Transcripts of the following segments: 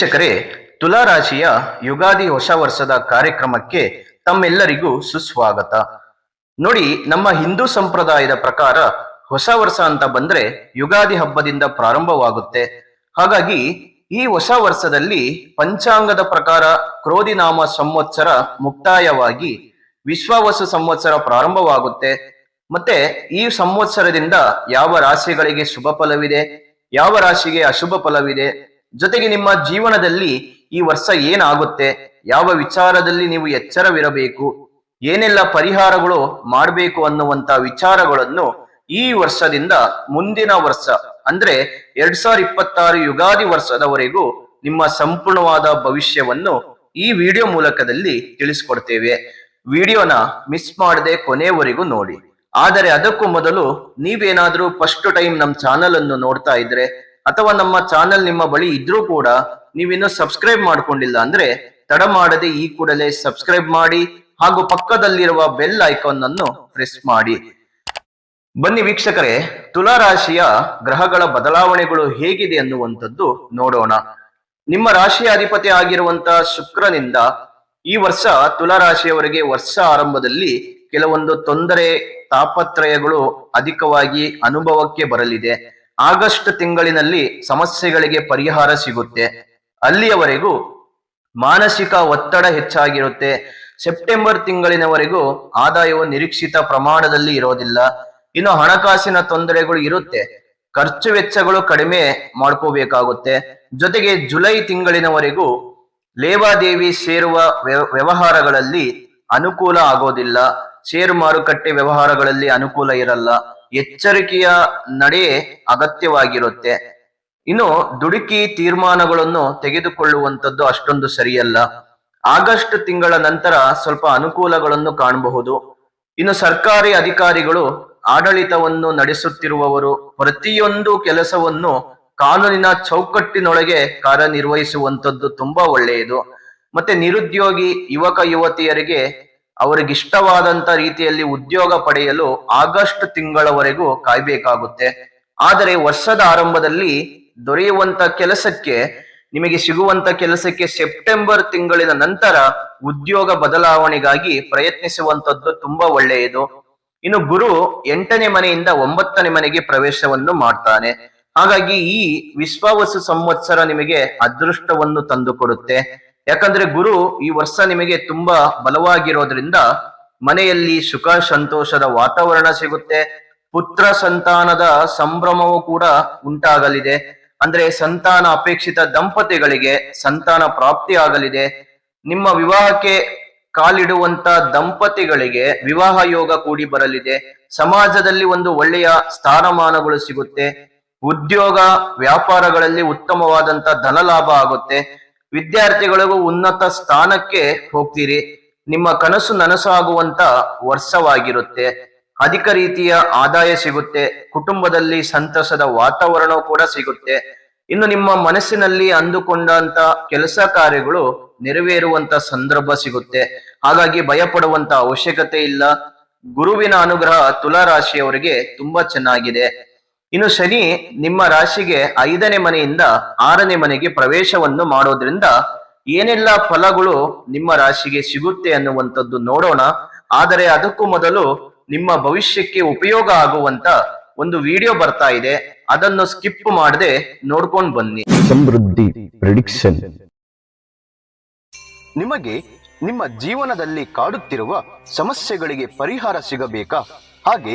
ವೀಕ್ಷಕರೇ, ತುಲಾರಾಶಿಯ ಯುಗಾದಿ ಹೊಸ ವರ್ಷದ ಕಾರ್ಯಕ್ರಮಕ್ಕೆ ತಮ್ಮೆಲ್ಲರಿಗೂ ಸುಸ್ವಾಗತ. ನೋಡಿ, ನಮ್ಮ ಹಿಂದೂ ಸಂಪ್ರದಾಯದ ಪ್ರಕಾರ ಹೊಸ ವರ್ಷ ಅಂತ ಬಂದ್ರೆ ಯುಗಾದಿ ಹಬ್ಬದಿಂದ ಪ್ರಾರಂಭವಾಗುತ್ತೆ. ಹಾಗಾಗಿ ಈ ಹೊಸ ವರ್ಷದಲ್ಲಿ ಪಂಚಾಂಗದ ಪ್ರಕಾರ ಕ್ರೋಧಿನಾಮ ಸಂವತ್ಸರ ಮುಕ್ತಾಯವಾಗಿ ವಿಶ್ವವಸು ಸಂವತ್ಸರ ಪ್ರಾರಂಭವಾಗುತ್ತೆ. ಮತ್ತೆ ಈ ಸಂವತ್ಸರದಿಂದ ಯಾವ ರಾಶಿಗಳಿಗೆ ಶುಭ ಫಲವಿದೆ, ಯಾವ ರಾಶಿಗೆ ಅಶುಭ ಫಲವಿದೆ ಜೊತೆಗೆ ನಿಮ್ಮ ಜೀವನದಲ್ಲಿ ಈ ವರ್ಷ ಏನಾಗುತ್ತೆ? ಯಾವ ವಿಚಾರದಲ್ಲಿ ನೀವು ಎಚ್ಚರವಿರಬೇಕು? ಏನೆಲ್ಲ ಪರಿಹಾರಗಳು ಮಾಡಬೇಕು ಅನ್ನುವಂತ ವಿಚಾರಗಳನ್ನು ಈ ವರ್ಷದಿಂದ ಮುಂದಿನ ವರ್ಷ, ಅಂದ್ರೆ ಎರಡ್ ಸಾವಿರದ ಇಪ್ಪತ್ತಾರು ಯುಗಾದಿ ವರ್ಷದವರೆಗೂ ನಿಮ್ಮ ಸಂಪೂರ್ಣವಾದ ಭವಿಷ್ಯವನ್ನು ಈ ವಿಡಿಯೋ ಮೂಲಕದಲ್ಲಿ ತಿಳಿಸ್ಕೊಡ್ತೇವೆ. ವಿಡಿಯೋನ ಮಿಸ್ ಮಾಡದೆ ಕೊನೆಯವರೆಗೂ ನೋಡಿ. ಆದರೆ ಅದಕ್ಕೂ ಮೊದಲು ನೀವೇನಾದ್ರೂ ಫಸ್ಟ್ ಟೈಮ್ ನಮ್ಮ ಚಾನಲ್ ಅನ್ನು ನೋಡ್ತಾ ಇದ್ರೆ ಅಥವಾ ನಮ್ಮ ಚಾನೆಲ್ ನಿಮ್ಮ ಬಳಿ ಇದ್ರೂ ಕೂಡ ನೀವಿನ್ನು ಸಬ್ಸ್ಕ್ರೈಬ್ ಮಾಡ್ಕೊಂಡಿಲ್ಲ ಅಂದ್ರೆ ತಡ ಮಾಡದೆ ಈ ಕೂಡಲೇ ಸಬ್ಸ್ಕ್ರೈಬ್ ಮಾಡಿ ಹಾಗೂ ಪಕ್ಕದಲ್ಲಿರುವ ಬೆಲ್ ಐಕಾನ್ ಅನ್ನು ಪ್ರೆಸ್ ಮಾಡಿ. ಬನ್ನಿ ವೀಕ್ಷಕರೇ ತುಲಾ ರಾಶಿಯ ಗ್ರಹಗಳ ಬದಲಾವಣೆಗಳು ಹೇಗಿದೆ ಅನ್ನುವಂಥದ್ದು ನೋಡೋಣ. ನಿಮ್ಮ ರಾಶಿಯ ಅಧಿಪತಿ ಆಗಿರುವಂತಹ ಶುಕ್ರನಿಂದ ಈ ವರ್ಷ ತುಲಾ ರಾಶಿಯವರಿಗೆ ವರ್ಷ ಆರಂಭದಲ್ಲಿ ಕೆಲವೊಂದು ತೊಂದರೆ, ತಾಪತ್ರಯಗಳು ಅಧಿಕವಾಗಿ ಅನುಭವಕ್ಕೆ ಬರಲಿದೆ. ಆಗಸ್ಟ್ ತಿಂಗಳಿನಲ್ಲಿ ಸಮಸ್ಯೆಗಳಿಗೆ ಪರಿಹಾರ ಸಿಗುತ್ತೆ. ಅಲ್ಲಿಯವರೆಗೂ ಮಾನಸಿಕ ಒತ್ತಡ ಹೆಚ್ಚಾಗಿರುತ್ತೆ. ಸೆಪ್ಟೆಂಬರ್ ತಿಂಗಳಿನವರೆಗೂ ಆದಾಯವು ನಿರೀಕ್ಷಿತ ಪ್ರಮಾಣದಲ್ಲಿ ಇರೋದಿಲ್ಲ. ಇನ್ನು ಹಣಕಾಸಿನ ತೊಂದರೆಗಳು ಇರುತ್ತೆ. ಖರ್ಚು ವೆಚ್ಚಗಳು ಕಡಿಮೆ ಮಾಡ್ಕೋಬೇಕಾಗುತ್ತೆ. ಜೊತೆಗೆ ಜುಲೈ ತಿಂಗಳಿನವರೆಗೂ ಲೇವಾದೇವಿ ಸೇರುವ ವ್ಯ- ವ್ಯವಹಾರಗಳಲ್ಲಿ ಅನುಕೂಲ ಆಗೋದಿಲ್ಲ. ಷೇರು ಮಾರುಕಟ್ಟೆ ವ್ಯವಹಾರಗಳಲ್ಲಿ ಅನುಕೂಲ ಇರಲ್ಲ. ಎಚ್ಚರಿಕೆಯ ನಡೆ ಅಗತ್ಯವಾಗಿರುತ್ತೆ. ಇನ್ನು ದುಡುಕಿ ತೀರ್ಮಾನಗಳನ್ನು ತೆಗೆದುಕೊಳ್ಳುವಂತದ್ದು ಅಷ್ಟೊಂದು ಸರಿಯಲ್ಲ. ಆಗಸ್ಟ್ ತಿಂಗಳ ನಂತರ ಸ್ವಲ್ಪ ಅನುಕೂಲಗಳನ್ನು ಕಾಣಬಹುದು. ಇನ್ನು ಸರ್ಕಾರಿ ಅಧಿಕಾರಿಗಳು ಆಡಳಿತವನ್ನು ನಡೆಸುತ್ತಿರುವವರು ಪ್ರತಿಯೊಂದು ಕೆಲಸವನ್ನು ಕಾನೂನಿನ ಚೌಕಟ್ಟಿನೊಳಗೆ ಕಾರ್ಯನಿರ್ವಹಿಸುವಂಥದ್ದು ತುಂಬಾ ಒಳ್ಳೆಯದು. ಮತ್ತೆ ನಿರುದ್ಯೋಗಿ ಯುವಕ ಯುವತಿಯರಿಗೆ ಅವರಿಗಿಷ್ಟವಾದಂತ ರೀತಿಯಲ್ಲಿ ಉದ್ಯೋಗ ಪಡೆಯಲು ಆಗಸ್ಟ್ ತಿಂಗಳವರೆಗೂ ಕಾಯ್ಬೇಕಾಗುತ್ತೆ. ಆದರೆ ವರ್ಷದ ಆರಂಭದಲ್ಲಿ ದೊರೆಯುವಂತ ಕೆಲಸಕ್ಕೆ, ನಿಮಗೆ ಸಿಗುವಂತ ಕೆಲಸಕ್ಕೆ ಸೆಪ್ಟೆಂಬರ್ ತಿಂಗಳಿನ ನಂತರ ಉದ್ಯೋಗ ಬದಲಾವಣೆಗಾಗಿ ಪ್ರಯತ್ನಿಸುವಂತದ್ದು ತುಂಬಾ ಒಳ್ಳೆಯದು. ಇನ್ನು ಗುರು ಎಂಟನೇ ಮನೆಯಿಂದ ಒಂಬತ್ತನೇ ಮನೆಗೆ ಪ್ರವೇಶವನ್ನು ಮಾಡ್ತಾನೆ. ಹಾಗಾಗಿ ಈ ವಿಶ್ವಾವಸು ಸಂವತ್ಸರ ನಿಮಗೆ ಅದೃಷ್ಟವನ್ನು ತಂದುಕೊಡುತ್ತೆ. ಯಾಕಂದ್ರೆ ಗುರು ಈ ವರ್ಷ ನಿಮಗೆ ತುಂಬಾ ಬಲವಾಗಿರೋದ್ರಿಂದ ಮನೆಯಲ್ಲಿ ಸುಖ ಸಂತೋಷದ ವಾತಾವರಣ ಸಿಗುತ್ತೆ, ಪುತ್ರ ಸಂತಾನದ ಸಂಭ್ರಮವೂ ಕೂಡ ಉಂಟಾಗಲಿದೆ. ಅಂದ್ರೆ ಸಂತಾನ ಅಪೇಕ್ಷಿತ ದಂಪತಿಗಳಿಗೆ ಸಂತಾನ ಪ್ರಾಪ್ತಿ ಆಗಲಿದೆ. ನಿಮ್ಮ ವಿವಾಹಕ್ಕೆ ಕಾಲಿಡುವಂತ ದಂಪತಿಗಳಿಗೆ ವಿವಾಹ ಯೋಗ ಕೂಡಿ ಬರಲಿದೆ. ಸಮಾಜದಲ್ಲಿ ಒಂದು ಒಳ್ಳೆಯ ಸ್ಥಾನಮಾನಗಳು ಸಿಗುತ್ತೆ. ಉದ್ಯೋಗ ವ್ಯಾಪಾರಗಳಲ್ಲಿ ಉತ್ತಮವಾದಂತ ಧನ ಲಾಭ ಆಗುತ್ತೆ. ವಿದ್ಯಾರ್ಥಿಗಳಿಗೂ ಉನ್ನತ ಸ್ಥಾನಕ್ಕೆ ಹೋಗ್ತೀರಿ. ನಿಮ್ಮ ಕನಸು ನನಸಾಗುವಂತ ವರ್ಷವಾಗಿರುತ್ತೆ. ಅಧಿಕ ರೀತಿಯ ಆದಾಯ ಸಿಗುತ್ತೆ. ಕುಟುಂಬದಲ್ಲಿ ಸಂತಸದ ವಾತಾವರಣ ಕೂಡ ಸಿಗುತ್ತೆ. ಇನ್ನು ನಿಮ್ಮ ಮನಸ್ಸಿನಲ್ಲಿ ಅಂದುಕೊಂಡಂತ ಕೆಲಸ ಕಾರ್ಯಗಳು ನೆರವೇರುವಂತ ಸಂದರ್ಭ ಸಿಗುತ್ತೆ. ಹಾಗಾಗಿ ಭಯಪಡುವಂತ ಅವಶ್ಯಕತೆ ಇಲ್ಲ. ಗುರುವಿನ ಅನುಗ್ರಹ ತುಲಾ ರಾಶಿಯವರಿಗೆ ತುಂಬಾ ಚೆನ್ನಾಗಿದೆ. ಇನ್ನು ಶನಿ ನಿಮ್ಮ ರಾಶಿಗೆ ಐದನೇ ಮನೆಯಿಂದ ಆರನೇ ಮನೆಗೆ ಪ್ರವೇಶವನ್ನು ಮಾಡೋದ್ರಿಂದ ಏನೆಲ್ಲ ಫಲಗಳು ನಿಮ್ಮ ರಾಶಿಗೆ ಸಿಗುತ್ತೆ ಅನ್ನುವಂಥದ್ದು ನೋಡೋಣ. ಆದರೆ ಅದಕ್ಕೂ ಮೊದಲು ನಿಮ್ಮ ಭವಿಷ್ಯಕ್ಕೆ ಉಪಯೋಗ ಆಗುವಂತ ಒಂದು ವಿಡಿಯೋ ಬರ್ತಾ ಇದೆ. ಅದನ್ನು ಸ್ಕಿಪ್ ಮಾಡದೆ ನೋಡ್ಕೊಂಡು ಬನ್ನಿ. ಸಮೃದ್ಧಿ ಪ್ರಿಡಿಕ್ಷನ್ ನಿಮಗೆ ನಿಮ್ಮ ಜೀವನದಲ್ಲಿ ಕಾಡುತ್ತಿರುವ ಸಮಸ್ಯೆಗಳಿಗೆ ಪರಿಹಾರ ಸಿಗಬೇಕಾ? ಹಾಗೆ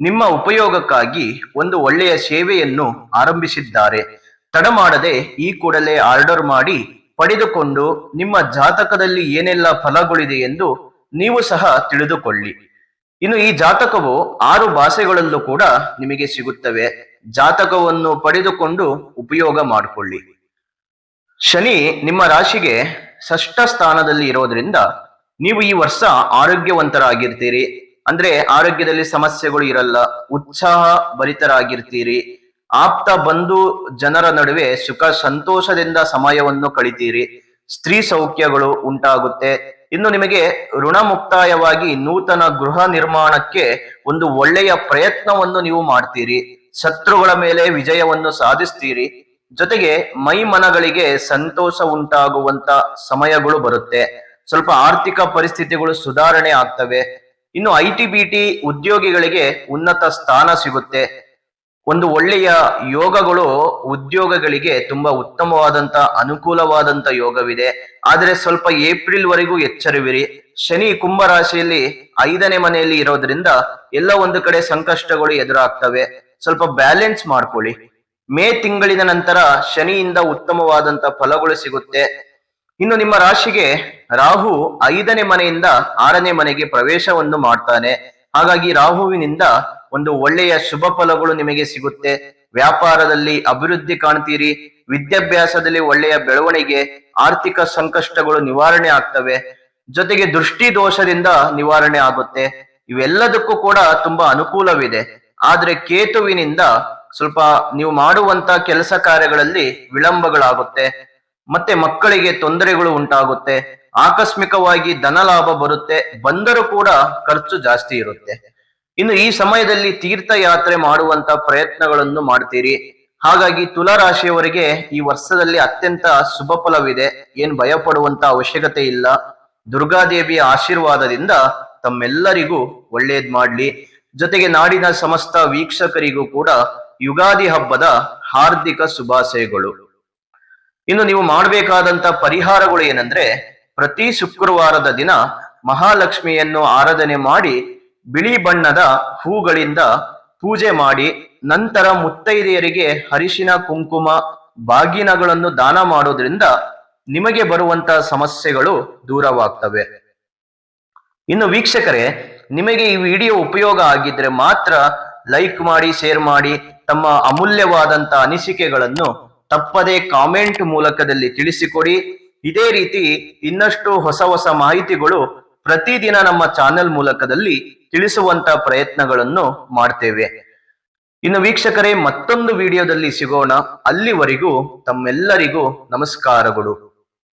ನಿಮ್ಮ ಉಪಯೋಗಕ್ಕಾಗಿ ಒಂದು ಒಳ್ಳೆಯ ಸೇವೆಯನ್ನು ಆರಂಭಿಸಿದ್ದಾರೆ. ತಡ ಮಾಡದೆ ಈ ಕೂಡಲೇ ಆರ್ಡರ್ ಮಾಡಿ ಪಡೆದುಕೊಂಡು ನಿಮ್ಮ ಜಾತಕದಲ್ಲಿ ಏನೆಲ್ಲ ಫಲಗಳಿದೆ ಎಂದು ನೀವು ಸಹ ತಿಳಿದುಕೊಳ್ಳಿ. ಇನ್ನು ಈ ಜಾತಕವು ಆರು ಭಾಷೆಗಳಲ್ಲೂ ಕೂಡ ನಿಮಗೆ ಸಿಗುತ್ತವೆ. ಜಾತಕವನ್ನು ಪಡೆದುಕೊಂಡು ಉಪಯೋಗ ಮಾಡಿಕೊಳ್ಳಿ. ಶನಿ ನಿಮ್ಮ ರಾಶಿಗೆ ಷಷ್ಠ ಸ್ಥಾನದಲ್ಲಿ ಇರೋದ್ರಿಂದ ನೀವು ಈ ವರ್ಷ ಆರೋಗ್ಯವಂತರಾಗಿರ್ತೀರಿ. ಅಂದ್ರೆ ಆರೋಗ್ಯದಲ್ಲಿ ಸಮಸ್ಯೆಗಳು ಇರಲ್ಲ, ಉತ್ಸಾಹ ಭರಿತರಾಗಿರ್ತೀರಿ, ಆಪ್ತ ಬಂಧು ಜನರ ನಡುವೆ ಸುಖ ಸಂತೋಷದಿಂದ ಸಮಯವನ್ನು ಕಳಿತೀರಿ, ಸ್ತ್ರೀ ಸೌಖ್ಯಗಳು ಉಂಟಾಗುತ್ತೆ. ಇನ್ನು ನಿಮಗೆ ಋಣಮುಕ್ತಾಯವಾಗಿ ನೂತನ ಗೃಹ ನಿರ್ಮಾಣಕ್ಕೆ ಒಂದು ಒಳ್ಳೆಯ ಪ್ರಯತ್ನವನ್ನು ನೀವು ಮಾಡ್ತೀರಿ, ಶತ್ರುಗಳ ಮೇಲೆ ವಿಜಯವನ್ನು ಸಾಧಿಸ್ತೀರಿ, ಜೊತೆಗೆ ಮೈ ಮನಗಳಿಗೆ ಸಂತೋಷ ಉಂಟಾಗುವಂತ ಸಮಯಗಳು ಬರುತ್ತೆ. ಸ್ವಲ್ಪ ಆರ್ಥಿಕ ಪರಿಸ್ಥಿತಿಗಳು ಸುಧಾರಣೆ ಆಗ್ತವೆ. ಇನ್ನು ಐ ಟಿ ಬಿ ಟಿ ಉದ್ಯೋಗಿಗಳಿಗೆ ಉನ್ನತ ಸ್ಥಾನ ಸಿಗುತ್ತೆ. ಒಂದು ಒಳ್ಳೆಯ ಯೋಗಗಳು ಉದ್ಯೋಗಗಳಿಗೆ ತುಂಬಾ ಉತ್ತಮವಾದಂತ, ಅನುಕೂಲವಾದಂತ ಯೋಗವಿದೆ. ಆದರೆ ಸ್ವಲ್ಪ ಏಪ್ರಿಲ್ ವರೆಗೂ ಎಚ್ಚರವಿರಿ. ಶನಿ ಕುಂಭ ರಾಶಿಯಲ್ಲಿ ಐದನೇ ಮನೆಯಲ್ಲಿ ಇರೋದ್ರಿಂದ ಎಲ್ಲ ಒಂದು ಕಡೆ ಸಂಕಷ್ಟಗಳು ಎದುರಾಗ್ತವೆ. ಸ್ವಲ್ಪ ಬ್ಯಾಲೆನ್ಸ್ ಮಾಡ್ಕೊಳ್ಳಿ. ಮೇ ತಿಂಗಳಿನ ನಂತರ ಶನಿಯಿಂದ ಉತ್ತಮವಾದಂತ ಫಲಗಳು ಸಿಗುತ್ತೆ. ಇನ್ನು ನಿಮ್ಮ ರಾಶಿಗೆ ರಾಹು ಐದನೇ ಮನೆಯಿಂದ ಆರನೇ ಮನೆಗೆ ಪ್ರವೇಶವನ್ನು ಮಾಡ್ತಾನೆ. ಹಾಗಾಗಿ ರಾಹುವಿನಿಂದ ಒಂದು ಒಳ್ಳೆಯ ಶುಭ ಫಲಗಳು ನಿಮಗೆ ಸಿಗುತ್ತೆ. ವ್ಯಾಪಾರದಲ್ಲಿ ಅಭಿವೃದ್ಧಿ ಕಾಣ್ತೀರಿ. ವಿದ್ಯಾಭ್ಯಾಸದಲ್ಲಿ ಒಳ್ಳೆಯ ಬೆಳವಣಿಗೆ, ಆರ್ಥಿಕ ಸಂಕಷ್ಟಗಳು ನಿವಾರಣೆ ಆಗ್ತವೆ. ಜೊತೆಗೆ ದೃಷ್ಟಿ ದೋಷದಿಂದ ನಿವಾರಣೆ ಆಗುತ್ತೆ. ಇವೆಲ್ಲದಕ್ಕೂ ಕೂಡ ತುಂಬಾ ಅನುಕೂಲವಿದೆ. ಆದ್ರೆ ಕೇತುವಿನಿಂದ ಸ್ವಲ್ಪ ನೀವು ಮಾಡುವಂತ ಕೆಲಸ ಕಾರ್ಯಗಳಲ್ಲಿ ವಿಳಂಬಗಳಾಗುತ್ತೆ. ಮತ್ತೆ ಮಕ್ಕಳಿಗೆ ತೊಂದರೆಗಳು ಉಂಟಾಗುತ್ತೆ, ಆಕಸ್ಮಿಕವಾಗಿ ಧನ ಲಾಭ ಬರುತ್ತೆ, ಬಂದರೂ ಕೂಡ ಖರ್ಚು ಜಾಸ್ತಿ ಇರುತ್ತೆ. ಇನ್ನು ಈ ಸಮಯದಲ್ಲಿ ತೀರ್ಥಯಾತ್ರೆ ಮಾಡುವಂತ ಪ್ರಯತ್ನಗಳನ್ನು ಮಾಡ್ತೀರಿ. ಹಾಗಾಗಿ ತುಲಾ ರಾಶಿಯವರಿಗೆ ಈ ವರ್ಷದಲ್ಲಿ ಅತ್ಯಂತ ಶುಭ ಫಲವಿದೆ. ಏನ್ ಭಯ ಪಡುವಂತ ಅವಶ್ಯಕತೆ ಇಲ್ಲ. ದುರ್ಗಾದೇವಿಯ ಆಶೀರ್ವಾದದಿಂದ ತಮ್ಮೆಲ್ಲರಿಗೂ ಒಳ್ಳೇದ್ ಮಾಡ್ಲಿ. ಜೊತೆಗೆ ನಾಡಿನ ಸಮಸ್ತ ವೀಕ್ಷಕರಿಗೂ ಕೂಡ ಯುಗಾದಿ ಹಬ್ಬದ ಹಾರ್ದಿಕ ಶುಭಾಶಯಗಳು. ಇನ್ನು ನೀವು ಮಾಡಬೇಕಾದಂತ ಪರಿಹಾರಗಳು ಏನಂದ್ರೆ ಪ್ರತಿ ಶುಕ್ರವಾರದ ದಿನ ಮಹಾಲಕ್ಷ್ಮಿಯನ್ನು ಆರಾಧನೆ ಮಾಡಿ ಬಿಳಿ ಬಣ್ಣದ ಹೂಗಳಿಂದ ಪೂಜೆ ಮಾಡಿ, ನಂತರ ಮುತ್ತೈದೆಯರಿಗೆ ಹರಿಶಿನ ಕುಂಕುಮ, ಬಾಗಿನಗಳನ್ನು ದಾನ ಮಾಡೋದ್ರಿಂದ ನಿಮಗೆ ಬರುವಂತ ಸಮಸ್ಯೆಗಳು ದೂರವಾಗ್ತವೆ. ಇನ್ನು ವೀಕ್ಷಕರೇ, ನಿಮಗೆ ಈ ವಿಡಿಯೋ ಉಪಯೋಗ ಆಗಿದ್ರೆ ಮಾತ್ರ ಲೈಕ್ ಮಾಡಿ, ಶೇರ್ ಮಾಡಿ, ತಮ್ಮ ಅಮೂಲ್ಯವಾದಂತ ಅನಿಸಿಕೆಗಳನ್ನು ತಪ್ಪದೆ ಕಾಮೆಂಟ್ ಮೂಲಕದಲ್ಲಿ ತಿಳಿಸಿಕೊಡಿ. ಇದೇ ರೀತಿ ಇನ್ನಷ್ಟು ಹೊಸ ಹೊಸ ಮಾಹಿತಿಗಳು ಪ್ರತಿದಿನ ನಮ್ಮ ಚಾನೆಲ್ ಮೂಲಕದಲ್ಲಿ ತಿಳಿಸುವಂತ ಪ್ರಯತ್ನಗಳನ್ನು ಮಾಡ್ತೇವೆ. ಇನ್ನು ವೀಕ್ಷಕರೇ, ಮತ್ತೊಂದು ವಿಡಿಯೋದಲ್ಲಿ ಸಿಗೋಣ. ಅಲ್ಲಿವರೆಗೂ ತಮ್ಮೆಲ್ಲರಿಗೂ ನಮಸ್ಕಾರಗಳು.